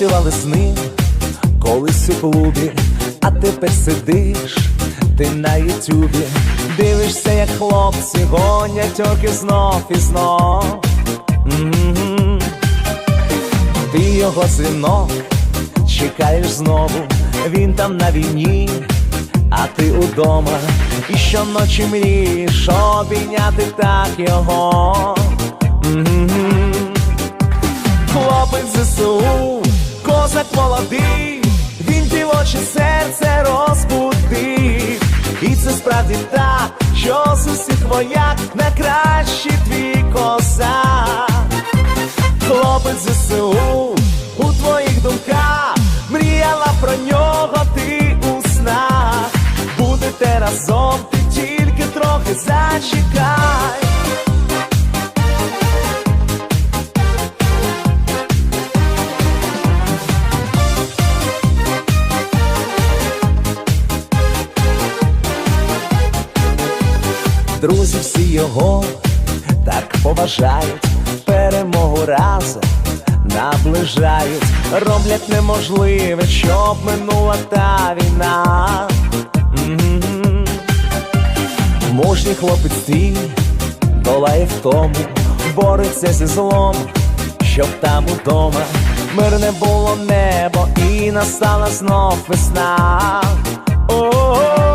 танцювали з ним колись у клубі, а тепер сидиш ти на ютюбі, дивишся, як хлопці гонять оки знов і знов. Ти його синок, чекаєш знову, він там на війні, а ти удома, і щоночі мрієш обійняти так його. Хлопець ЗСУ, козак молодий, він дівоче серце розбудив. І це справді так, що з усіх вояк найкращий твій козак. Хлопець ЗСУ, у твоїх думках мріяла про нього ти у снах. Будете разом, ти тільки трохи зачекай. Друзі всі його так поважають, перемогу разом наближають, роблять неможливе, щоб минула та війна. М-м-м. Мужній хлопець твій долає втому, бореться зі злом, щоб там удома мирне було небо і настала знов весна. О-о-о.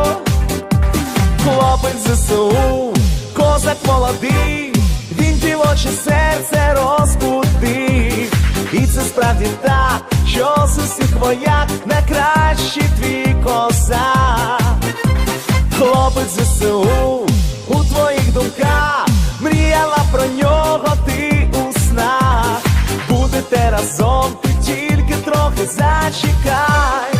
ЗСУ, козак молодий, він дівоче серце розбудив. І це справді так, що з усіх вояк найкращий твій козак. Хлопець ЗСУ, у твоїх думках мріяла про нього ти у снах. Будете разом, ти тільки трохи зачекай.